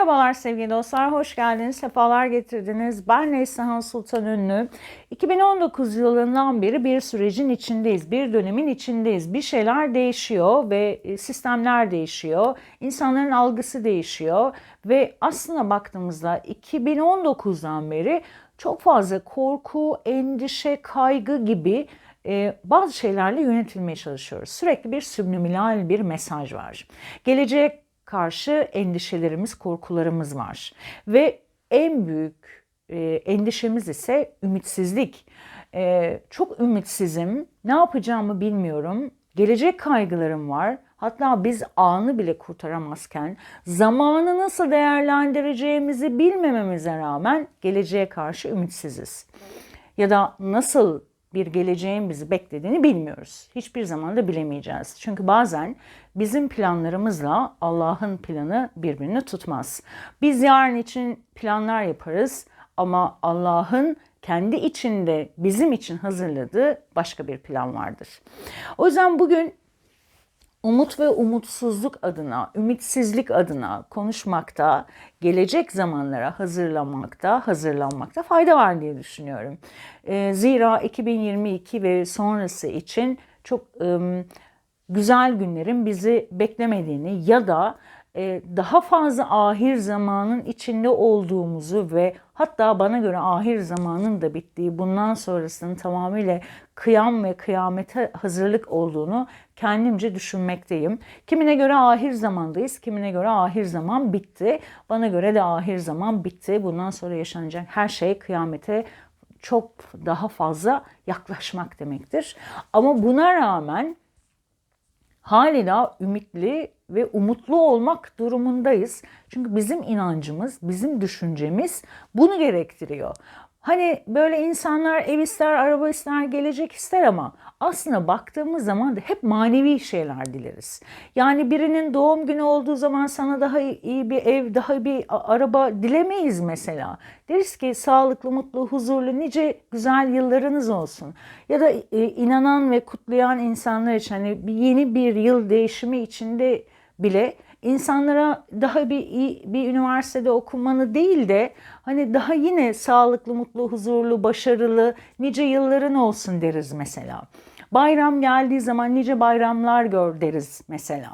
Merhabalar sevgili dostlar, hoş geldiniz, sefalar getirdiniz. Ben Neslihan Sultan Ünlü. 2019 yılından beri bir sürecin içindeyiz, bir dönemin içindeyiz. Bir şeyler değişiyor ve e, sistemler değişiyor, insanların algısı değişiyor. Ve aslında baktığımızda 2019'dan beri çok fazla korku, endişe, kaygı gibi e, bazı şeylerle yönetilmeye çalışıyoruz. Sürekli bir subliminal bir mesaj var. Geleceğe karşı endişelerimiz, korkularımız var. Ve en büyük e, endişemiz ise ümitsizlik. E, çok ümitsizim, ne yapacağımı bilmiyorum, gelecek kaygılarım var. Hatta biz anı bile kurtaramazken zamanı nasıl değerlendireceğimizi bilmememize rağmen geleceğe karşı ümitsiziz. Ya da nasıl bir geleceğin bizi beklediğini bilmiyoruz. Hiçbir zaman da bilemeyeceğiz. Çünkü bazen bizim planlarımızla Allah'ın planı birbirini tutmaz. Biz yarın için planlar yaparız ama Allah'ın kendi içinde bizim için hazırladığı başka bir plan vardır. O yüzden bugün umut ve umutsuzluk adına, ümitsizlik adına konuşmakta, gelecek zamanlara hazırlanmakta, hazırlanmakta fayda var diye düşünüyorum. Ee, zira 2022 ve sonrası için çok ım, güzel günlerin bizi beklemediğini ya da daha fazla ahir zamanın içinde olduğumuzu ve hatta bana göre ahir zamanın da bittiği, bundan sonrasının tamamıyla kıyam ve kıyamete hazırlık olduğunu kendimce düşünmekteyim. Kimine göre ahir zamandayız, kimine göre ahir zaman bitti. Bana göre de ahir zaman bitti. Bundan sonra yaşanacak her şey kıyamete çok daha fazla yaklaşmak demektir. Ama buna rağmen hala ümitli ve umutlu olmak durumundayız. Çünkü bizim inancımız, bizim düşüncemiz bunu gerektiriyor. Hani böyle insanlar ev ister, araba ister, gelecek ister ama aslında baktığımız zaman da hep manevi şeyler dileriz. Yani birinin doğum günü olduğu zaman sana daha iyi bir ev, daha bir araba dilemeyiz mesela. Deriz ki sağlıklı, mutlu, huzurlu, nice güzel yıllarınız olsun. Ya da e, inanan ve kutlayan insanlar için hani yeni bir yıl değişimi içinde bile insanlara daha bir bir üniversitede okumanı değil de hani daha yine sağlıklı, mutlu, huzurlu, başarılı nice yılların olsun deriz mesela. Bayram geldiği zaman nice bayramlar gör deriz mesela.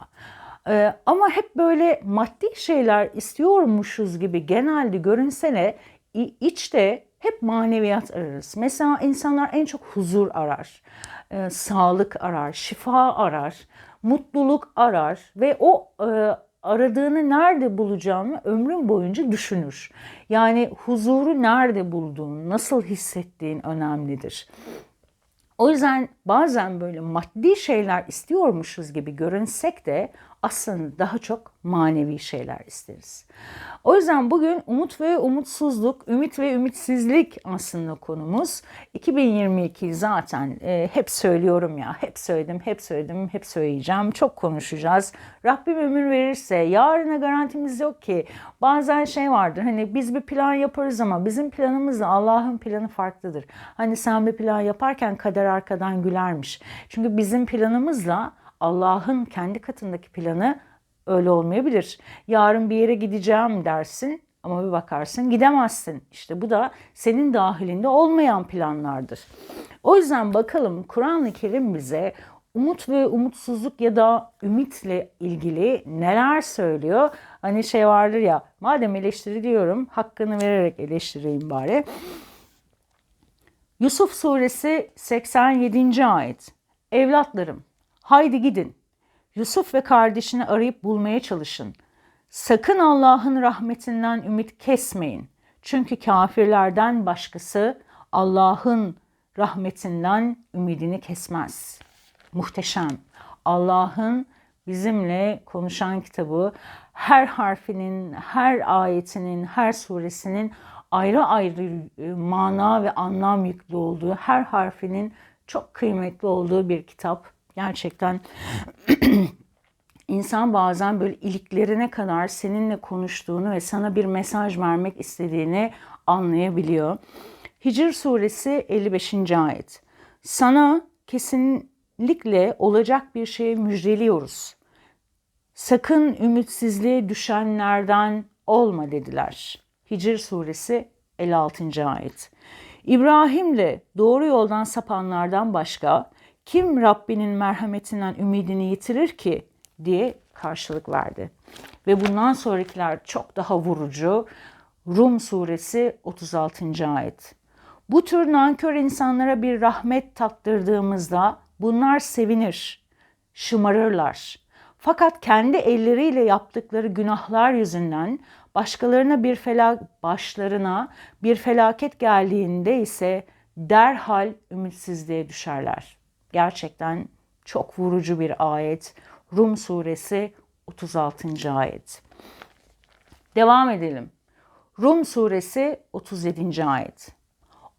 Ee, ama hep böyle maddi şeyler istiyormuşuz gibi genelde görünsene içte hep maneviyat ararız. Mesela insanlar en çok huzur arar, e, sağlık arar, şifa arar mutluluk arar ve o e, aradığını nerede bulacağını ömrün boyunca düşünür. Yani huzuru nerede bulduğun, nasıl hissettiğin önemlidir. O yüzden bazen böyle maddi şeyler istiyormuşuz gibi görünsek de aslında daha çok manevi şeyler isteriz. O yüzden bugün umut ve umutsuzluk, ümit ve ümitsizlik aslında konumuz. 2022 zaten e, hep söylüyorum ya, hep söyledim, hep söyledim, hep söyleyeceğim. Çok konuşacağız. Rabbim ömür verirse yarına garantimiz yok ki. Bazen şey vardır hani biz bir plan yaparız ama bizim planımızla Allah'ın planı farklıdır. Hani sen bir plan yaparken kader arkadan gülermiş. Çünkü bizim planımızla Allah'ın kendi katındaki planı öyle olmayabilir. Yarın bir yere gideceğim dersin ama bir bakarsın gidemezsin. İşte bu da senin dahilinde olmayan planlardır. O yüzden bakalım Kur'an-ı Kerim bize umut ve umutsuzluk ya da ümitle ilgili neler söylüyor? Hani şey vardır ya madem eleştiri diyorum hakkını vererek eleştireyim bari. Yusuf suresi 87. ayet. Evlatlarım Haydi gidin. Yusuf ve kardeşini arayıp bulmaya çalışın. Sakın Allah'ın rahmetinden ümit kesmeyin. Çünkü kafirlerden başkası Allah'ın rahmetinden ümidini kesmez. Muhteşem. Allah'ın bizimle konuşan kitabı her harfinin, her ayetinin, her suresinin ayrı ayrı e, mana ve anlam yüklü olduğu, her harfinin çok kıymetli olduğu bir kitap Gerçekten insan bazen böyle iliklerine kadar seninle konuştuğunu ve sana bir mesaj vermek istediğini anlayabiliyor. Hicr suresi 55. ayet. Sana kesinlikle olacak bir şeyi müjdeliyoruz. Sakın ümitsizliğe düşenlerden olma dediler. Hicr suresi 56. ayet. İbrahim'le doğru yoldan sapanlardan başka kim Rabbinin merhametinden ümidini yitirir ki diye karşılık verdi. Ve bundan sonrakiler çok daha vurucu. Rum suresi 36. ayet. Bu tür nankör insanlara bir rahmet tattırdığımızda bunlar sevinir, şımarırlar. Fakat kendi elleriyle yaptıkları günahlar yüzünden başkalarına bir felak başlarına bir felaket geldiğinde ise derhal ümitsizliğe düşerler. Gerçekten çok vurucu bir ayet. Rum suresi 36. ayet. Devam edelim. Rum suresi 37. ayet.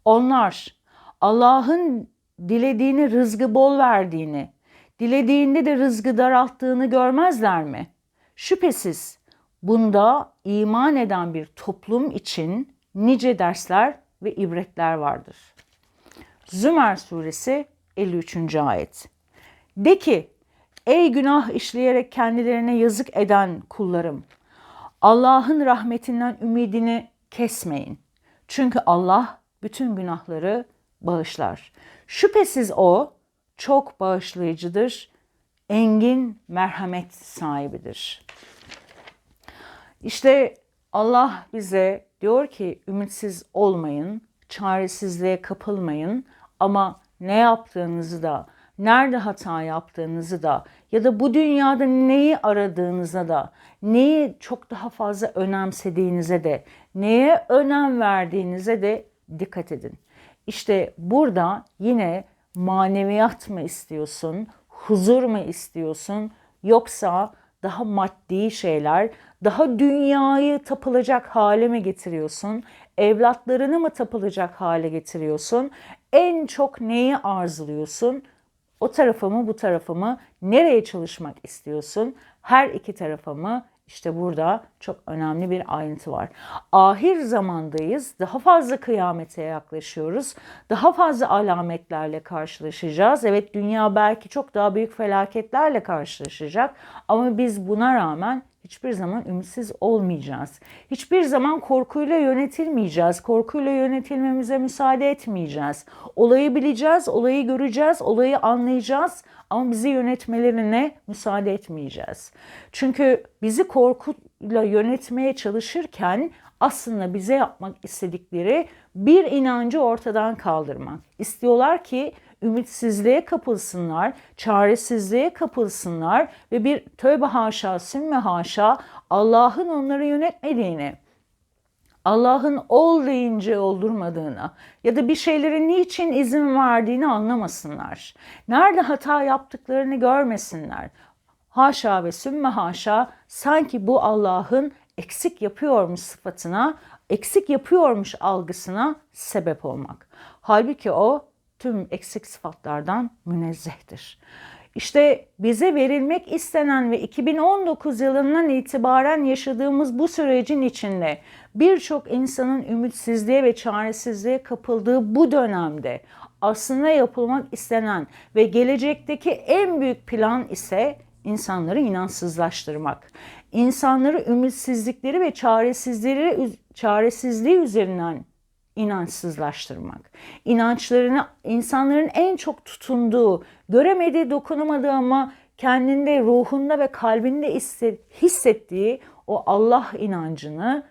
Onlar Allah'ın dilediğini rızgı bol verdiğini, dilediğinde de rızgı daralttığını görmezler mi? Şüphesiz bunda iman eden bir toplum için nice dersler ve ibretler vardır. Zümer suresi 53. ayet. De ki, ey günah işleyerek kendilerine yazık eden kullarım, Allah'ın rahmetinden ümidini kesmeyin. Çünkü Allah bütün günahları bağışlar. Şüphesiz o çok bağışlayıcıdır, engin merhamet sahibidir. İşte Allah bize diyor ki ümitsiz olmayın, çaresizliğe kapılmayın ama ne yaptığınızı da, nerede hata yaptığınızı da ya da bu dünyada neyi aradığınıza da, neyi çok daha fazla önemsediğinize de, neye önem verdiğinize de dikkat edin. İşte burada yine maneviyat mı istiyorsun, huzur mu istiyorsun yoksa daha maddi şeyler, daha dünyayı tapılacak hale mi getiriyorsun? Evlatlarını mı tapılacak hale getiriyorsun? En çok neyi arzuluyorsun? O tarafa mı bu tarafa mı? Nereye çalışmak istiyorsun? Her iki tarafa mı? İşte burada çok önemli bir ayrıntı var. Ahir zamandayız. Daha fazla kıyamete yaklaşıyoruz. Daha fazla alametlerle karşılaşacağız. Evet dünya belki çok daha büyük felaketlerle karşılaşacak. Ama biz buna rağmen hiçbir zaman ümitsiz olmayacağız. Hiçbir zaman korkuyla yönetilmeyeceğiz. Korkuyla yönetilmemize müsaade etmeyeceğiz. Olayı bileceğiz, olayı göreceğiz, olayı anlayacağız ama bizi yönetmelerine müsaade etmeyeceğiz. Çünkü bizi korkuyla yönetmeye çalışırken aslında bize yapmak istedikleri bir inancı ortadan kaldırmak. İstiyorlar ki ümitsizliğe kapılsınlar, çaresizliğe kapılsınlar ve bir tövbe haşa, sümme haşa Allah'ın onları yönetmediğini, Allah'ın ol deyince oldurmadığını ya da bir şeylere niçin izin verdiğini anlamasınlar. Nerede hata yaptıklarını görmesinler. Haşa ve sümme haşa sanki bu Allah'ın eksik yapıyormuş sıfatına, eksik yapıyormuş algısına sebep olmak. Halbuki o tüm eksik sıfatlardan münezzehtir. İşte bize verilmek istenen ve 2019 yılından itibaren yaşadığımız bu sürecin içinde birçok insanın ümitsizliğe ve çaresizliğe kapıldığı bu dönemde aslında yapılmak istenen ve gelecekteki en büyük plan ise insanları inançsızlaştırmak. İnsanları ümitsizlikleri ve çaresizlikleri çaresizliği üzerinden inançsızlaştırmak. İnançlarını insanların en çok tutunduğu, göremediği, dokunamadığı ama kendinde, ruhunda ve kalbinde hissettiği o Allah inancını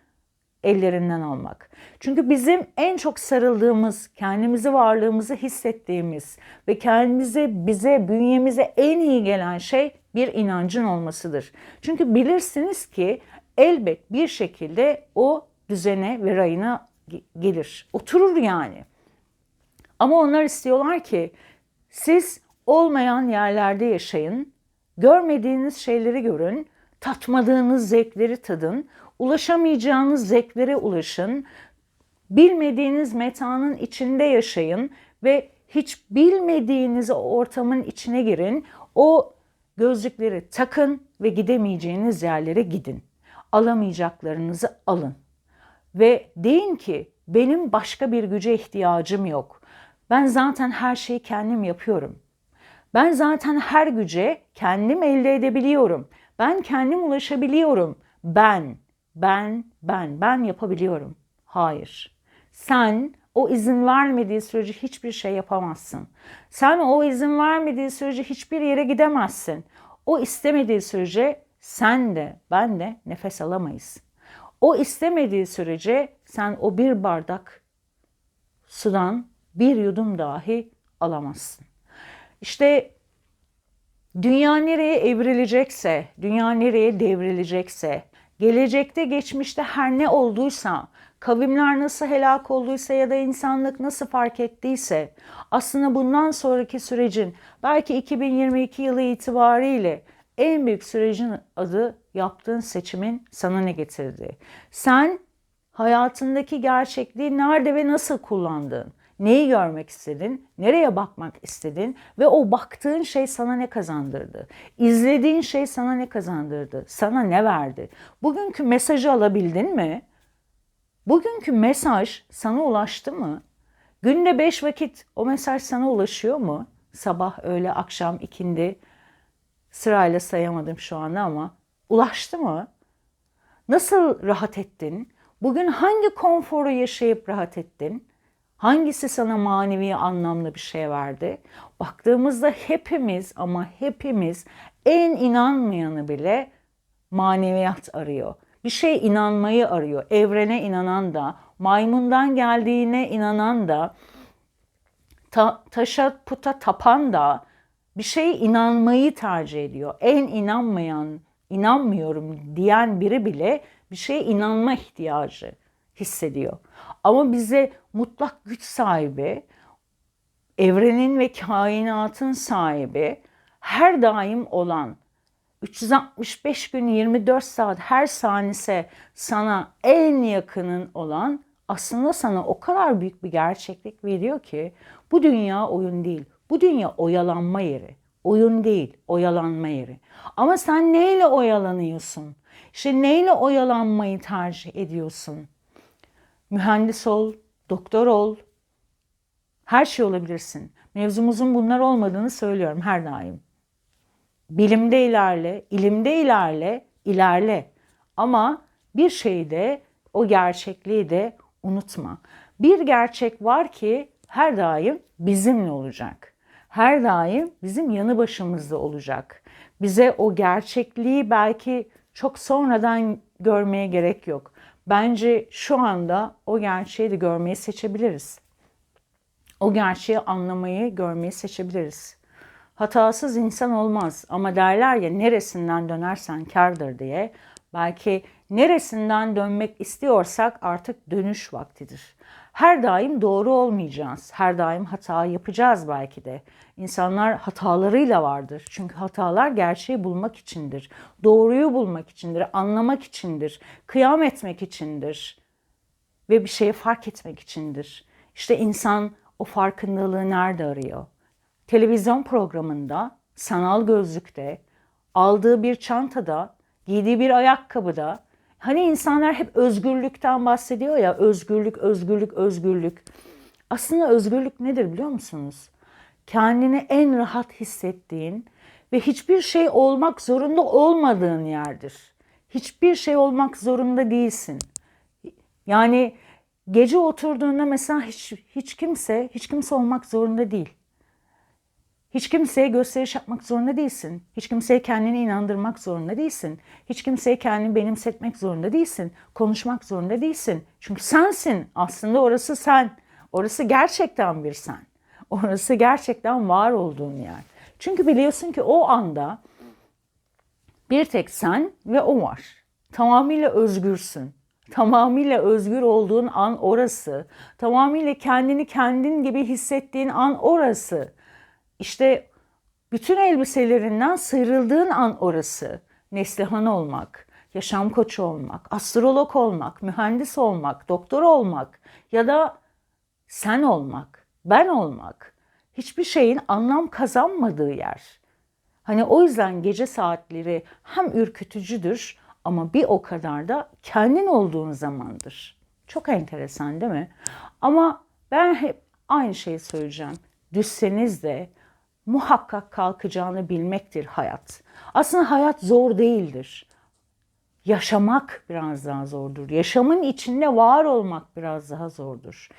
ellerinden almak. Çünkü bizim en çok sarıldığımız, kendimizi varlığımızı hissettiğimiz ve kendimize, bize, bünyemize en iyi gelen şey bir inancın olmasıdır. Çünkü bilirsiniz ki elbet bir şekilde o düzene ve rayına gelir. Oturur yani. Ama onlar istiyorlar ki siz olmayan yerlerde yaşayın, görmediğiniz şeyleri görün, tatmadığınız zevkleri tadın, ulaşamayacağınız zevklere ulaşın, bilmediğiniz metanın içinde yaşayın ve hiç bilmediğiniz ortamın içine girin. O gözlükleri takın ve gidemeyeceğiniz yerlere gidin. Alamayacaklarınızı alın. Ve deyin ki benim başka bir güce ihtiyacım yok. Ben zaten her şeyi kendim yapıyorum. Ben zaten her güce kendim elde edebiliyorum. Ben kendim ulaşabiliyorum. Ben ben, ben, ben yapabiliyorum. Hayır. Sen o izin vermediği sürece hiçbir şey yapamazsın. Sen o izin vermediği sürece hiçbir yere gidemezsin. O istemediği sürece sen de ben de nefes alamayız. O istemediği sürece sen o bir bardak sudan bir yudum dahi alamazsın. İşte dünya nereye evrilecekse, dünya nereye devrilecekse, gelecekte geçmişte her ne olduysa, kavimler nasıl helak olduysa ya da insanlık nasıl fark ettiyse aslında bundan sonraki sürecin belki 2022 yılı itibariyle en büyük sürecin adı yaptığın seçimin sana ne getirdi? Sen hayatındaki gerçekliği nerede ve nasıl kullandın? Neyi görmek istedin? Nereye bakmak istedin? Ve o baktığın şey sana ne kazandırdı? İzlediğin şey sana ne kazandırdı? Sana ne verdi? Bugünkü mesajı alabildin mi? Bugünkü mesaj sana ulaştı mı? Günde beş vakit o mesaj sana ulaşıyor mu? Sabah, öğle, akşam, ikindi. Sırayla sayamadım şu anda ama ulaştı mı? Nasıl rahat ettin? Bugün hangi konforu yaşayıp rahat ettin? Hangisi sana manevi anlamlı bir şey verdi? Baktığımızda hepimiz ama hepimiz en inanmayanı bile maneviyat arıyor. Bir şey inanmayı arıyor. Evrene inanan da, maymundan geldiğine inanan da, ta, taşa puta tapan da bir şeye inanmayı tercih ediyor. En inanmayan, inanmıyorum diyen biri bile bir şeye inanma ihtiyacı hissediyor. Ama bize mutlak güç sahibi, evrenin ve kainatın sahibi, her daim olan 365 gün 24 saat her saniyese sana en yakının olan aslında sana o kadar büyük bir gerçeklik veriyor ki bu dünya oyun değil. Bu dünya oyalanma yeri. Oyun değil, oyalanma yeri. Ama sen neyle oyalanıyorsun? İşte neyle oyalanmayı tercih ediyorsun? Mühendis ol, doktor ol, her şey olabilirsin. Mevzumuzun bunlar olmadığını söylüyorum her daim. Bilimde ilerle, ilimde ilerle, ilerle. Ama bir şeyi de, o gerçekliği de unutma. Bir gerçek var ki her daim bizimle olacak. Her daim bizim yanı başımızda olacak. Bize o gerçekliği belki çok sonradan görmeye gerek yok. Bence şu anda o gerçeği de görmeyi seçebiliriz. O gerçeği anlamayı, görmeyi seçebiliriz. Hatasız insan olmaz ama derler ya neresinden dönersen kardır diye. Belki neresinden dönmek istiyorsak artık dönüş vaktidir. Her daim doğru olmayacağız. Her daim hata yapacağız belki de. İnsanlar hatalarıyla vardır. Çünkü hatalar gerçeği bulmak içindir. Doğruyu bulmak içindir, anlamak içindir, kıyam etmek içindir ve bir şeyi fark etmek içindir. İşte insan o farkındalığı nerede arıyor? Televizyon programında, sanal gözlükte, aldığı bir çantada, giydiği bir ayakkabıda, Hani insanlar hep özgürlükten bahsediyor ya, özgürlük, özgürlük, özgürlük. Aslında özgürlük nedir biliyor musunuz? Kendini en rahat hissettiğin ve hiçbir şey olmak zorunda olmadığın yerdir. Hiçbir şey olmak zorunda değilsin. Yani gece oturduğunda mesela hiç, hiç kimse, hiç kimse olmak zorunda değil. Hiç kimseye gösteriş yapmak zorunda değilsin. Hiç kimseye kendini inandırmak zorunda değilsin. Hiç kimseye kendini benimsetmek zorunda değilsin. Konuşmak zorunda değilsin. Çünkü sensin. Aslında orası sen. Orası gerçekten bir sen. Orası gerçekten var olduğun yer. Çünkü biliyorsun ki o anda bir tek sen ve o var. Tamamıyla özgürsün. Tamamıyla özgür olduğun an orası. Tamamıyla kendini kendin gibi hissettiğin an orası. İşte bütün elbiselerinden sıyrıldığın an orası. Neslihan olmak, yaşam koçu olmak, astrolog olmak, mühendis olmak, doktor olmak ya da sen olmak, ben olmak. Hiçbir şeyin anlam kazanmadığı yer. Hani o yüzden gece saatleri hem ürkütücüdür ama bir o kadar da kendin olduğun zamandır. Çok enteresan değil mi? Ama ben hep aynı şeyi söyleyeceğim. Düşseniz de muhakkak kalkacağını bilmektir hayat. Aslında hayat zor değildir. yaşamak biraz daha zordur. Yaşamın içinde var olmak biraz daha zordur.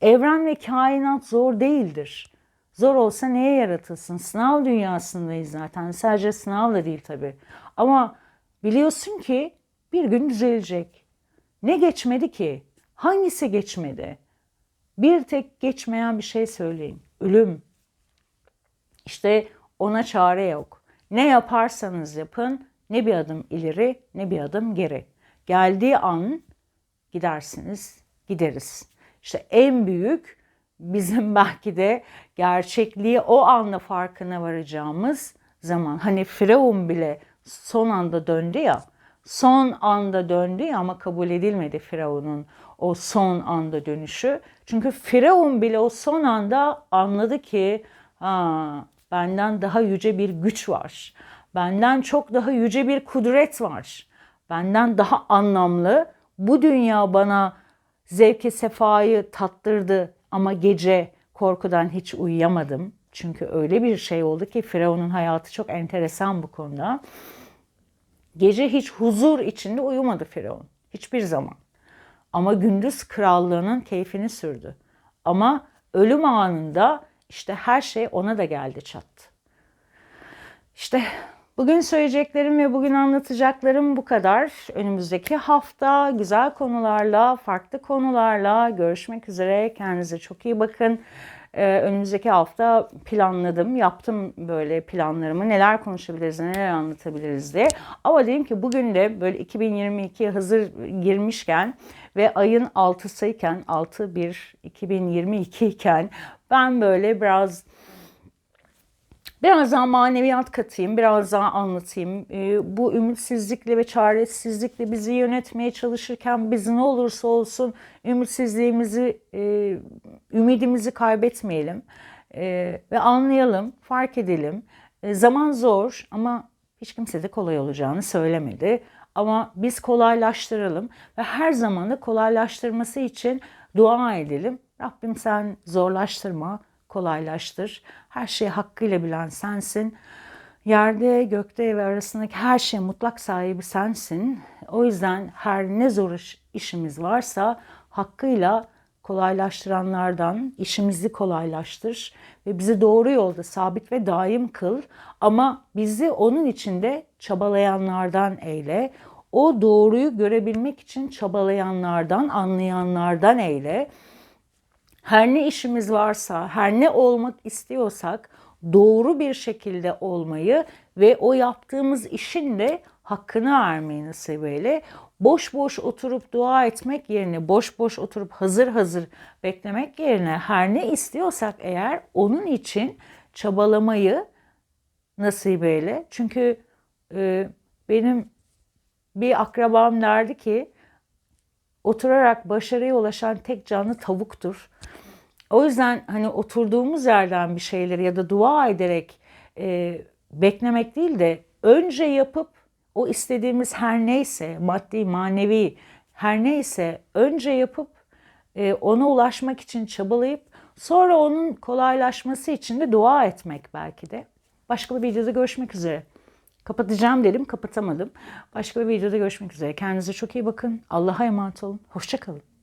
Evren ve kainat zor değildir. Zor olsa neye yaratılsın? Sınav dünyasındayız zaten. Sadece sınav da değil tabii. Ama biliyorsun ki bir gün düzelecek. Ne geçmedi ki? Hangisi geçmedi? Bir tek geçmeyen bir şey söyleyin. Ölüm. İşte ona çare yok. Ne yaparsanız yapın ne bir adım ileri ne bir adım geri. Geldiği an gidersiniz, gideriz. İşte en büyük bizim belki de gerçekliği o anda farkına varacağımız zaman. Hani Firavun bile son anda döndü ya. Son anda döndü ya ama kabul edilmedi Firavun'un o son anda dönüşü. Çünkü Firavun bile o son anda anladı ki ha, benden daha yüce bir güç var. Benden çok daha yüce bir kudret var. Benden daha anlamlı. Bu dünya bana zevke sefayı tattırdı ama gece korkudan hiç uyuyamadım. Çünkü öyle bir şey oldu ki Firavun'un hayatı çok enteresan bu konuda. Gece hiç huzur içinde uyumadı Firavun. Hiçbir zaman. Ama gündüz krallığının keyfini sürdü. Ama ölüm anında işte her şey ona da geldi çattı. İşte bugün söyleyeceklerim ve bugün anlatacaklarım bu kadar. Önümüzdeki hafta güzel konularla, farklı konularla görüşmek üzere. Kendinize çok iyi bakın. Ee, önümüzdeki hafta planladım, yaptım böyle planlarımı. Neler konuşabiliriz, neler anlatabiliriz diye. Ama dedim ki bugün de böyle 2022 hazır girmişken ve ayın 6'sıyken, 6-1-2022 iken ben böyle biraz Biraz daha maneviyat katayım, biraz daha anlatayım. Ee, bu ümitsizlikle ve çaresizlikle bizi yönetmeye çalışırken biz ne olursa olsun ümitsizliğimizi, e, ümidimizi kaybetmeyelim. E, ve anlayalım, fark edelim. E, zaman zor ama hiç kimse de kolay olacağını söylemedi. Ama biz kolaylaştıralım ve her zaman da kolaylaştırması için dua edelim. Rabbim sen zorlaştırma, kolaylaştır. Her şeyi hakkıyla bilen sensin. Yerde, gökte ve arasındaki her şey mutlak sahibi sensin. O yüzden her ne zor iş, işimiz varsa hakkıyla kolaylaştıranlardan işimizi kolaylaştır ve bizi doğru yolda sabit ve daim kıl. Ama bizi onun içinde çabalayanlardan eyle. O doğruyu görebilmek için çabalayanlardan, anlayanlardan eyle her ne işimiz varsa, her ne olmak istiyorsak doğru bir şekilde olmayı ve o yaptığımız işin de hakkını vermeyi nasip eyle. Boş boş oturup dua etmek yerine, boş boş oturup hazır hazır beklemek yerine her ne istiyorsak eğer onun için çabalamayı nasip eyle. Çünkü e, benim bir akrabam derdi ki oturarak başarıya ulaşan tek canlı tavuktur. O yüzden hani oturduğumuz yerden bir şeyleri ya da dua ederek e, beklemek değil de önce yapıp o istediğimiz her neyse maddi manevi her neyse önce yapıp e, ona ulaşmak için çabalayıp sonra onun kolaylaşması için de dua etmek belki de. Başka bir videoda görüşmek üzere. Kapatacağım dedim, kapatamadım. Başka bir videoda görüşmek üzere. Kendinize çok iyi bakın. Allah'a emanet olun. Hoşçakalın.